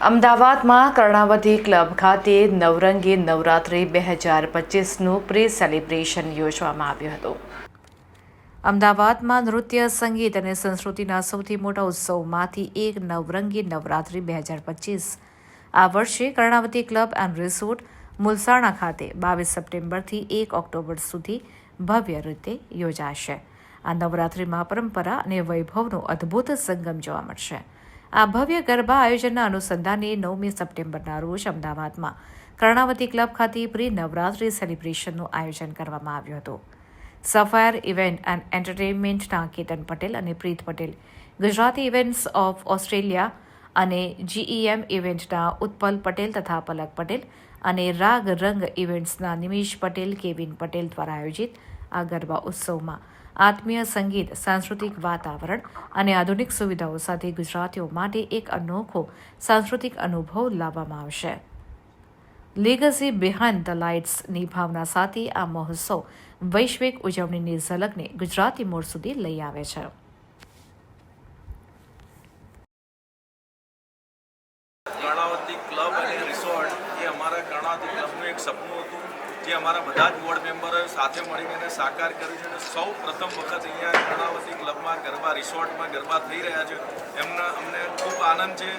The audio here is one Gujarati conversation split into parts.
અમદાવાદમાં કર્ણાવતી ક્લબ ખાતે નવરંગી નવરાત્રિ બે હજાર પચીસનું પ્રી સેલિબ્રેશન યોજવામાં આવ્યું હતું. અમદાવાદમાં નૃત્ય, સંગીત અને સંસ્કૃતિના સૌથી મોટા ઉત્સવમાંથી એક નવરંગી નવરાત્રિ બે હજાર પચીસ. આ વર્ષે Karnavati club and resort Mulsana ખાતે બાવીસ સપ્ટેમ્બરથી એક ઓક્ટોબર સુધી ભવ્ય રીતે યોજાશે. આ નવરાત્રિમાં પરંપરા અને વૈભવનો અદ્ભુત સંગમ જોવા મળશે. આ ભવ્ય ગરબા આયોજનના અનુસંધાને નવમી સપ્ટેમ્બરના રોજ અમદાવાદમાં કર્ણાવતી ક્લબ ખાતે પ્રી નવરાત્રી સેલિબ્રેશનનું આયોજન કરવામાં આવ્યું હતું. સફાયર ઇવેન્ટ એન્ડ એન્ટરટેનમેન્ટના કેતન પટેલ અને Preet Patel, Gujarati events of Australia અને જીઈએમ ઇવેન્ટના ઉત્પલ પટેલ તથા પલક પટેલ અને રાગ રંગ ઇવેન્ટ્સના નિમિષ પટેલ, કેવિન પટેલ દ્વારા આયોજિત આ ગરબા ઉત્સવમાં. આત્મીય સંગીત, સાંસ્કૃતિક વાતાવરણ અને આધુનિક સુવિધાઓ સાથે ગુજરાતીઓ માટે એક અનોખો સાંસ્કૃતિક અનુભવ લાવવામાં આવશે. લીગસી બિહાઇન્ડ ધ લાઇટ્સની ભાવના સાથે આ મહોત્સવ વૈશ્વિક ઉજવણીની ઝલકને ગુજરાતી મૂળ સુધી લઈ આવે છે. કર્ણાવતી ક્લબ અને રિસોર્ટ એ અમારા કર્ણાવતી ક્લબનું એક સપનું જે અમારા બધા જ બોર્ડ મેમ્બરોએ સાથે મળીને એને સાકાર કર્યું છે અને સૌ પ્રથમ વખત અહીંયા કર્ણાવતી ક્લબમાં ગરબા રિસોર્ટમાં ગરબા થઈ રહ્યા છે. એમના અમને ખૂબ આનંદ છે.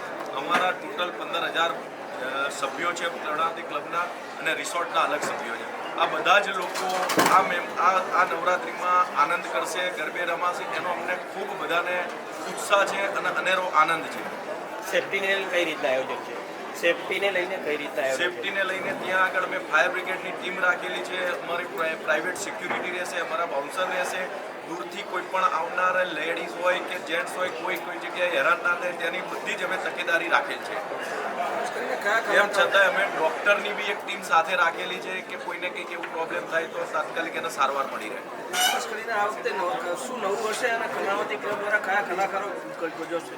અમારા ટોટલ પંદર હજાર સભ્યો છે કર્ણાવતી ક્લબના અને રિસોર્ટના અલગ સભ્યો છે. આ બધા જ લોકો આ મેમ આ આ નવરાત્રિમાં આનંદ કરશે, ગરબે રમાશે. એનો અમને ખૂબ બધાને ઉત્સાહ છે અને અનેરો આનંદ છે. સેફ્ટીને કઈ રીતના આયોજન સેફટીને લઈને કઈ રીતના સેફટીને લઈને ત્યાં આગળ મેં ફાયર બ્રિગેડની ટીમ રાખેલી છે. અમારી પ્રાઇવેટ સિક્યુરિટી રહેશે અમારા બાઉન્સર રહેશે. દૂરથી કોઈ પણ આવનાર લેડીઝ હોય કે જેન્ટ્સ હોય કોઈ કોઈ જગ્યાએ હેરાન ના થાય તેની બધી જ અમે તકેદારી રાખેલ છે. એમ છતાં અમે ડૉક્ટરની બી એક ટીમ સાથે રાખેલી છે કે કોઈને કંઈક એવું પ્રોબ્લેમ થાય તો તાત્કાલિક એને સારવાર મળી રહે. ખાસ કરીને આ વખતે શું નવું વર્ષે અને કલાવતી ક્લબ દ્વારા કયા કલાકારો ગજવશે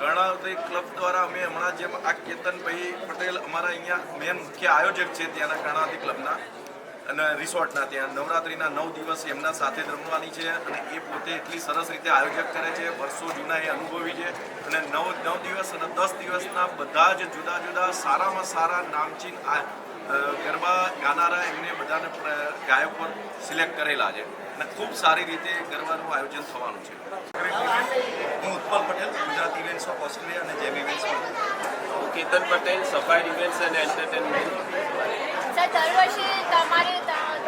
કર્ણાવતી ક્લબ દ્વારા અમે હમણાં જેમ આ કેતનભાઈ પટેલ અમારા અહીંયા મેન મુખ્ય આયોજક છે ત્યાંના કર્ણાવતી ક્લબના અને રિસોર્ટના ત્યાં. નવરાત્રિના નવ દિવસ એમના સાથે જ રમવાની છે અને એ પોતે એટલી સરસ રીતે આયોજક કરે છે. વર્ષો જૂના એ અનુભવી છે અને નવ નવ દિવસ અને દસ દિવસના બધા જ જુદા જુદા સારામાં સારા નામચીન ગરબા ગાનારા એમને બધાને ગાયકો સિલેક્ટ કરેલા છે. અને ખૂબ સારી રીતે ગરબાનું આયોજન થવાનું છે. હું Utpal Patel Gujarat events of Australia અને જેમ ઇવેન્ટ્સમાં હું કેતન પટેલ સફાઈ ઇવેન્ટ્સ અને એન્ટરટેનમેન્ટ સર દર વર્ષે તમારે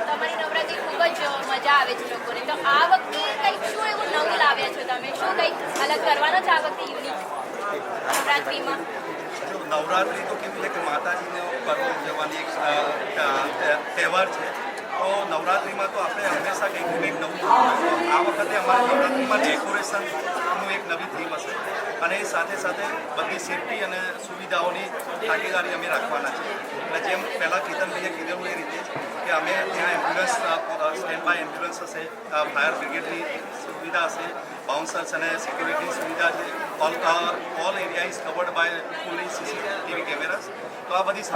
તમારી નવરાત્રી ખૂબ જ મજા આવે છે લોકોને. તો આ વખતે કંઈક શું એવું નવું લાવ્યા છો તમે? શું કંઈક અલગ કરવાનો છે આ વખતે યુનિક નવરાત્રીમાં? નવરાત્રિ તો કેવું છે કે માતાજીનો પર્વ ઉજવવાની એક તહેવાર છે. તો નવરાત્રિમાં તો આપણે હંમેશા કંઈક કંઈક નવું આ વખતે અમારે નવરાત્રિમાં ડેકોરેશનનું એક નવી થીમ હશે. અને એ સાથે સાથે બધી સેફટી અને સુવિધાઓની ભાગીદારી અમે રાખવાના છે એટલે જેમ પહેલાં કીર્તનભાઈએ કીધેલું એ રીતે કે અમે ત્યાં એમ્બ્યુલન્સ સ્ટેન્ડ બાય એમ્બ્યુલન્સ હશે ફાયર બ્રિગેડની સુવિધા હશે બાઉન્સર્સ અને સિક્યુરિટી સુવિધા છે. All all area is covered by fully CCTV cameras તો આ બધી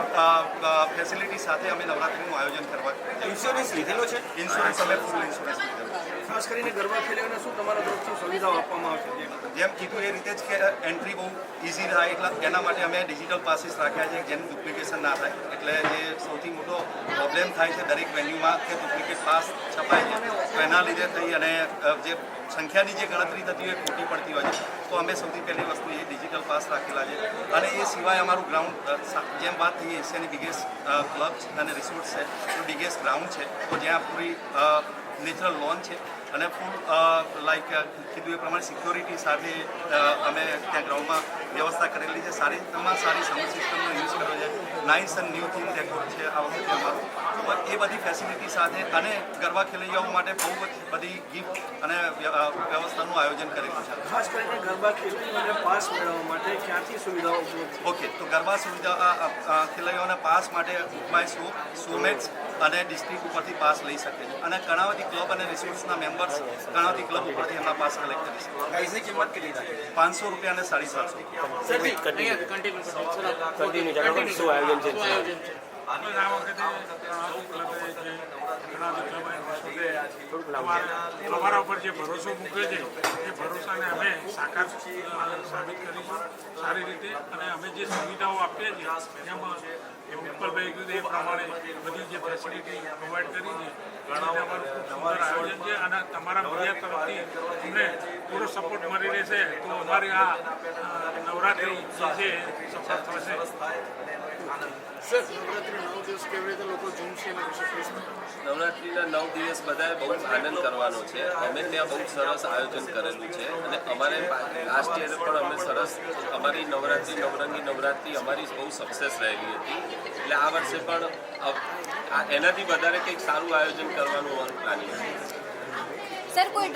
ફેસિલિટી સાથે અમે નવરાત્રિનું આયોજન કરવા ઇન્સ્યોરન્સ લીધેલો છે? ઇન્સ્યોરન્સ અમે ફૂલ ઇન્સ્યોરન્સ લીધેલો છે. ખાસ કરીને ગરબા ખેલાડીઓને શું તમારા તરફથી સુવિધાઓ આપવામાં આવશે? જેમ કીધું એ રીતે જ કે એન્ટ્રી બહુ ઇઝી થાય, એટલે એના માટે અમે ડિજિટલ પાસીસ રાખ્યા છે, જેનું ડુપ્લિકેશન ના થાય. એટલે જે સૌથી મોટો પ્રોબ્લેમ થાય છે દરેક વેન્યુમાં કે ડુપ્લિકેટ પાસ છપાય છે. તો એના લીધે થઈ અને જે સંખ્યાની જે ગણતરી થતી હોય ખોટી પડતી હોય છે. તો અમે સૌથી પહેલી વસ્તુ એ ડિજિટલ પાસ રાખેલા છે. અને એ સિવાય અમારું ગ્રાઉન્ડ જેમ વાત થઈ એશિયાની બિગેસ્ટ ક્લબ અને રિસોર્ટ છે તો બિગેસ્ટ ગ્રાઉન્ડ છે. તો જ્યાં પૂરી નેચરલ લોન છે. અને ફૂલ લાઈક કીધું એ પ્રમાણે સિક્યોરિટી સાથે અમે ત્યાં ગ્રાઉન્ડમાં વ્યવસ્થા કરેલી છે. સારી તમામ સારી સાઉન્ડ સિસ્ટમનો યુઝ કર્યો છે. Nice and new theme decor છે આ વખતે અમારું એ બધી ફેસિલિટી સાથે અને ગરબા ખેલૈયાઓ માટે બહુ બધી ગિફ્ટ અને વ્યવસ્થાનું આયોજન કરેલું છે. ખાસ કરીને ગરબા ખેલાડીઓને પાસ મેળવવા માટે ક્યાંથી સુવિધાઓ ઉપલબ્ધ ઓકે તો ગરબા સુવિધા ખેલાડીઓને પાસ માટે માય શો? શોમેટ્સ અને ડિસ્ટ્રિક્ટ ઉપરથી પાસ લઈ શકે છે. અને કર્ણાવતી ક્લબ અને રિસોર્સના મેમ્બર્સ કર્ણાવતી ક્લબ ઉપરથી એમના પાસ કલેક્ટ કરી શકે પ્રાઇસની કિંમત કેટલી થાય? પાંચસો રૂપિયા અને સાડી સાતસો. કન્ટિન્યુ કન્ટિન્યુ શું આયોજન છે? અમારા ઉપર જે ભરોસો મૂકે છે, એ ભરોસાને અમે સાકાર સાબિત કરીશું. સારી રીતે અને અમે જે સુવિધાઓ આપીએ છીએ એ પ્રમાણે બધી જે ફેસિલિટી પ્રોવાઈડ કરી છે સુંદર આયોજન છે અને તમારા મીડિયા તરફથી અમને પૂરો સપોર્ટ મળી રહેશે તો અમારી આ અ, જે છે સફળ થશે સર નવરાત્રી નવ દિવસ કેવી રીતે લોકો ઝૂમશે એના વિશે નવરાત્રિના નવ દિવસ બધાએ બહુ આનંદ કરવાનો છે. અમે ત્યાં બહુ સરસ આયોજન કરેલું છે અને અમારે લાસ્ટ યર પણ અમે સરસ અમારી નવરાત્રિ નવરંગી નવરાત્રિ અમારી બહુ સક્સેસ રહેલી હતી. એટલે આ વર્ષે પણ એનાથી વધારે કંઈક સારું આયોજન કરવાનું પ્લાનિંગ. સર કોઈ